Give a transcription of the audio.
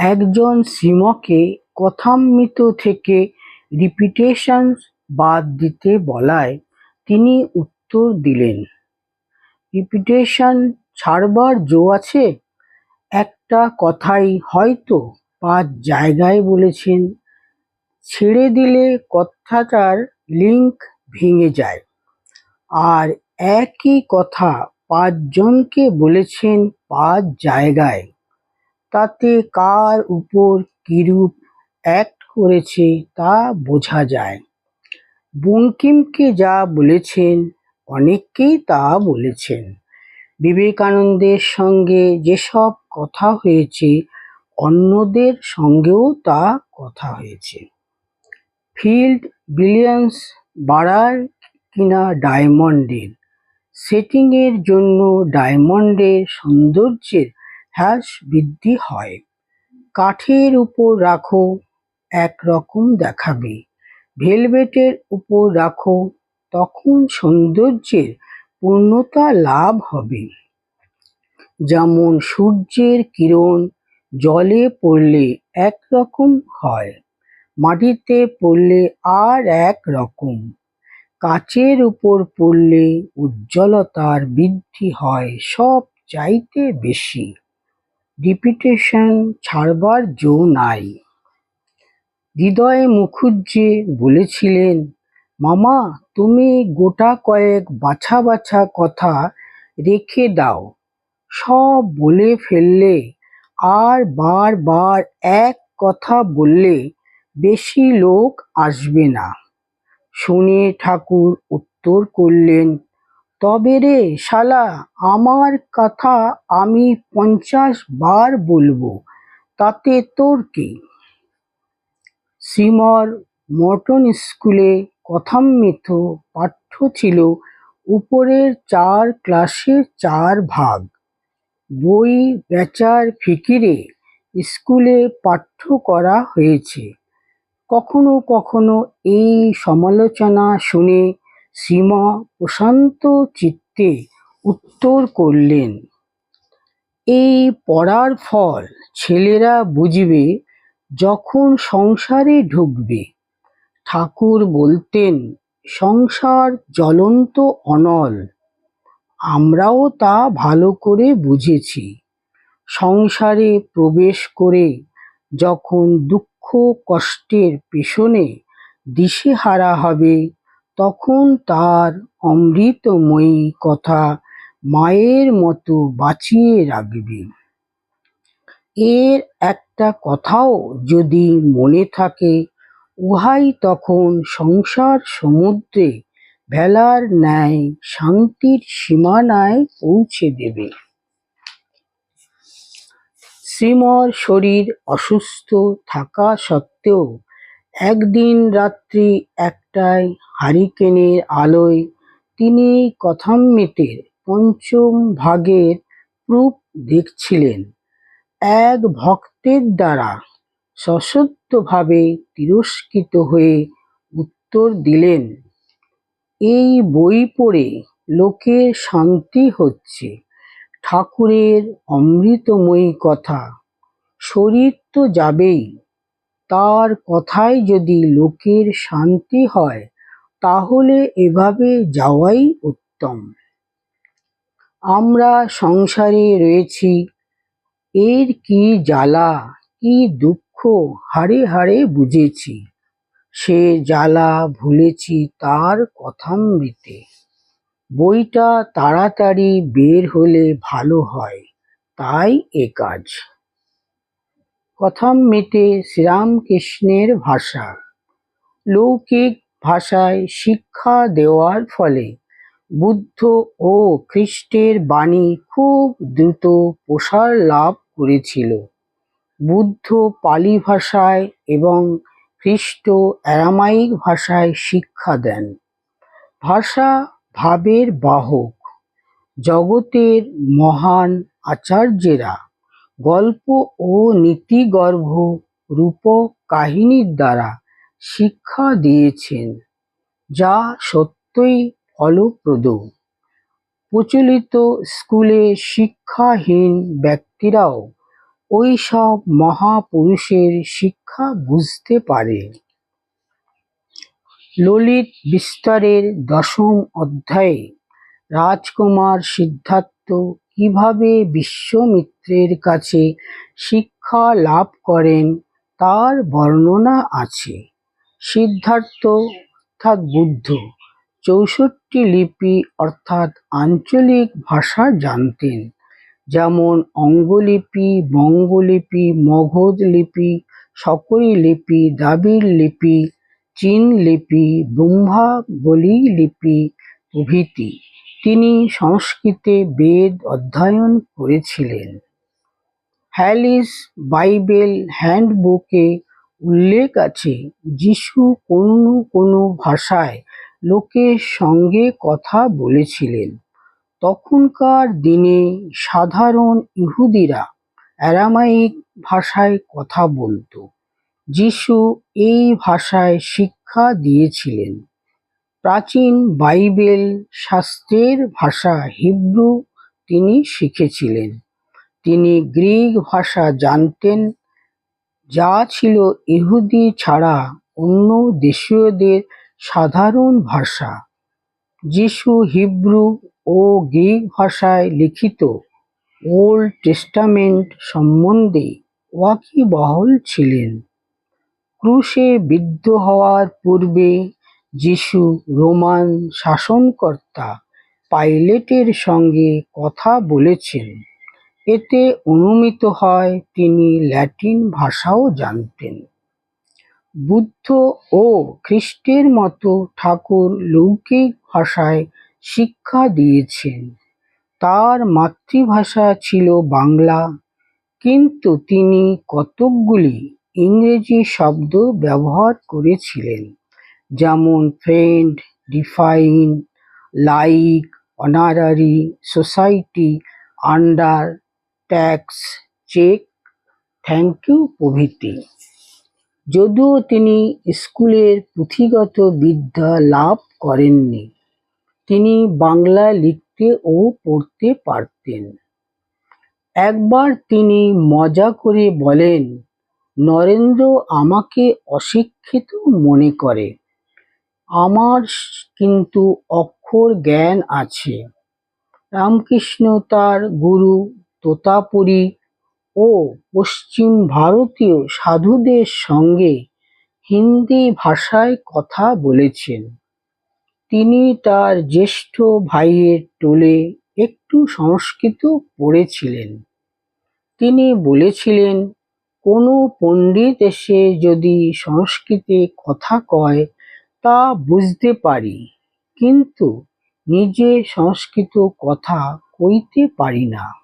একজন শ্রীমকে কথামৃত থেকে রিপিটেশনস বাদ দিতে বলায় তিনি উত্তর দিলেন, রিপিটেশন ছাড়বার জো আছে? একটা কথাই হয়তো পাঁচ জায়গায় বলেছেন, ছেড়ে দিলে কথাটার লিঙ্ক ভেঙে যায়। আর একই কথা পাঁচজনকে বলেছেন পাঁচ জায়গায়, তাতে কার উপর কিরূপ অ্যাক্ট করেছে তা বোঝা যায়। বঙ্কিমকে যা বলেছেন অনেককেই তা বলেছেন। বিবেকানন্দের সঙ্গে যেসব কথা হয়েছে অন্যদের সঙ্গেও তা কথা হয়েছে। ফিল্ড ব্রিলিয়ান্স বাড়ায় কিনা ডায়মন্ডের, সেটিংয়ের জন্য ডায়মন্ডের সৌন্দর্যের হ্রাস বৃদ্ধি হয়। কাঠের উপর রাখো, একরকম দেখাবে, ভেলভেটের উপর রাখো, তখন সৌন্দর্যের পূর্ণতা লাভ হবে। যেমন সূর্যের কিরণ জলে পড়লে একরকম হয়, মাটিতে পড়লে আর এক রকম, কাচের উপর পড়লে উজ্জ্বলতার বৃদ্ধি হয় সব চাইতে বেশি। রিপিটেশন ছাড়বার জো নাই। হৃদয় মুখুজ্যে বলেছিলেন, মামা তুমি গোটা কয়েক বাছা বাছা কথা রেখে দাও, সব বলে ফেললে আর বার বার এক কথা বললে বেশি লোক আসবে না। শুনে ঠাকুর উত্তর করলেন, তবে রে শালা আমার কথা আমি পঞ্চাশ বার বলব, তাতে তোর কী? শ্রীমর মর্টন স্কুলে কথামৃত পাঠ্য ছিল উপরের চার ক্লাসের চার ভাগ। বই বেচার ফিকিরে স্কুলে পাঠ্য করা হয়েছে। কখনো কখনো এই সমালোচনা শুনে শ্রীম প্রশান্ত চিত্তে উত্তর করলেন, এই পড়ার ফল ছেলেরা বুঝবে যখন সংসারে ঢুকবে। ঠাকুর বলতেন সংসার জ্বলন্ত অনল, আমরাও তা ভালো করে বুঝেছি। সংসারে প্রবেশ করে যখন দুঃখ কষ্টের পেছনে দিশেহারা হবে তখন তার অমৃতময়ী কথা মায়ের মতো বাঁচিয়ে রাখবে। এর একটা কথাও যদি মনে থাকে, উহাই তখন সংসার সমুদ্রে ভেলার ন্যায় শান্তির সীমানায় পৌঁছে দেবে। শ্রীমর শরীর অসুস্থ থাকা সত্ত্বেও একদিন রাত্রি একটায় হারিকেনের আলোয় তিনি কথামৃতের পঞ্চম ভাগের প্রুফ দেখছিলেন। এক ভক্তের দ্বারা সশ্রদ্ধভাবে তিরস্কৃত হয়ে উত্তর দিলেন, এই বই পড়ে লোকের শান্তি হচ্ছে, ঠাকুরের অমৃতময়ী কথা, শরীর তো যাবেই, তার কথায় যদি লোকের শান্তি হয় তাহলে এভাবে যাওয়াই উত্তম। আমরা সংসারে রয়েছি, এর কি জ্বালা কি দুঃখ হাড়ে হাড়ে বুঝেছি, সে জ্বালা ভুলেছি তার কথামৃতে। বইটা তাড়াতাড়ি বের হলে ভালো হয়, তাই একাজ। কথামৃতে শ্রীরামকৃষ্ণের ভাষা। লৌকিক ভাষায় শিক্ষা দেওয়ার ফলে বুদ্ধ ও খ্রিস্টের বাণী খুব দ্রুত প্রসার লাভ করেছিল। বুদ্ধ পালি ভাষায় এবং খ্রিস্ট অ্যারামাইক ভাষায় শিক্ষা দেন। ভাষা ভাবের বাহক। জগতের মহান আচার্যেরা গল্প ও নীতিগর্ভ রূপক কাহিনীর দ্বারা শিক্ষা দিয়েছেন, যা সত্যই ফলপ্রদ। প্রচলিত স্কুলে শিক্ষাহীন ব্যক্তিরাও ওই সব মহাপুরুষের শিক্ষা বুঝতে পারে ললিত বিস্তারের দশম অধ্যায়ে রাজকুমার সিদ্ধার্থ কীভাবে বিশ্বমিত্রের কাছে শিক্ষা লাভ করেন তার বর্ণনা আছে। সিদ্ধার্থ অর্থাৎ বুদ্ধ, চৌষট্টি লিপি অর্থাৎ আঞ্চলিক ভাষা জানতেন, যেমন অঙ্গলিপি, বঙ্গলিপি, মগধ লিপি সকরি লিপি, দ্রাবিড় লিপি, চীন লিপি ব্রহ্মাবলী লিপি প্রভৃতি। তিনি সংস্কৃতে বেদ অধ্যয়ন করেছিলেন। হ্যালিস বাইবেল হ্যান্ডবুকে উল্লেখ আছে, যিশু কোনো কোনো ভাষায় লোকের সঙ্গে কথা বলেছিলেন। তখনকার দিনে সাধারণ ইহুদিরা অ্যারামাইক ভাষায় কথা বলত। যিশু এই ভাষায় শিক্ষা দিয়েছিলেন। প্রাচীন বাইবেল শাস্ত্রের ভাষা হিব্রু তিনি শিখেছিলেন। তিনি গ্রিক ভাষা জানতেন, যা ছিল ইহুদি ছাড়া অন্য দেশীয়দের সাধারণ ভাষা। যিশু হিব্রু ও গ্রিক ভাষায় লিখিত ওল্ড টেস্টামেন্ট সম্বন্ধে ওয়াকিবহল ছিলেন। ক্রুশে বিদ্ধ হওয়ার পূর্বে যিশু রোমান শাসনকর্তা পাইলেটের সঙ্গে কথা বলেছেন। এতে অনুমিত হয় তিনি ল্যাটিন ভাষাও জানতেন। বুদ্ধ ও খ্রিস্টের মতো ঠাকুর লৌকিক ভাষায় শিক্ষা দিয়েছেন। তার মাতৃভাষা ছিল বাংলা, কিন্তু তিনি কতকগুলি ইংরেজি শব্দ ব্যবহার করেছিলেন। যেমন friend define like honorary society under tax check thank you প্রভৃতি। যদিও তিনি স্কুলের পুঁথিগত বিদ্যা লাভ করেননি, তিনি বাংলা লিখতে ও পড়তে পারতেন। একবার তিনি মজা করে বলেন, নরেন্দ্র আমাকে অশিক্ষিত মনে করে। আমার কিন্তু অক্ষর জ্ঞান আছে। রামকৃষ্ণ তার গুরু তোতাপুরী ও পশ্চিম ভারতীয় সাধুদের সঙ্গে হিন্দি ভাষায় কথা বলেছেন। তিনি তার জ্যেষ্ঠ ভাইয়ের টোলে একটু সংস্কৃত পড়েছিলেন। তিনি বলেছিলেন, কোনো পণ্ডিত এসে যদি সংস্কৃতে কথা কয় তা বুঝতে পারি কিন্তু নিজে সংস্কৃত কথা কইতে পারি না।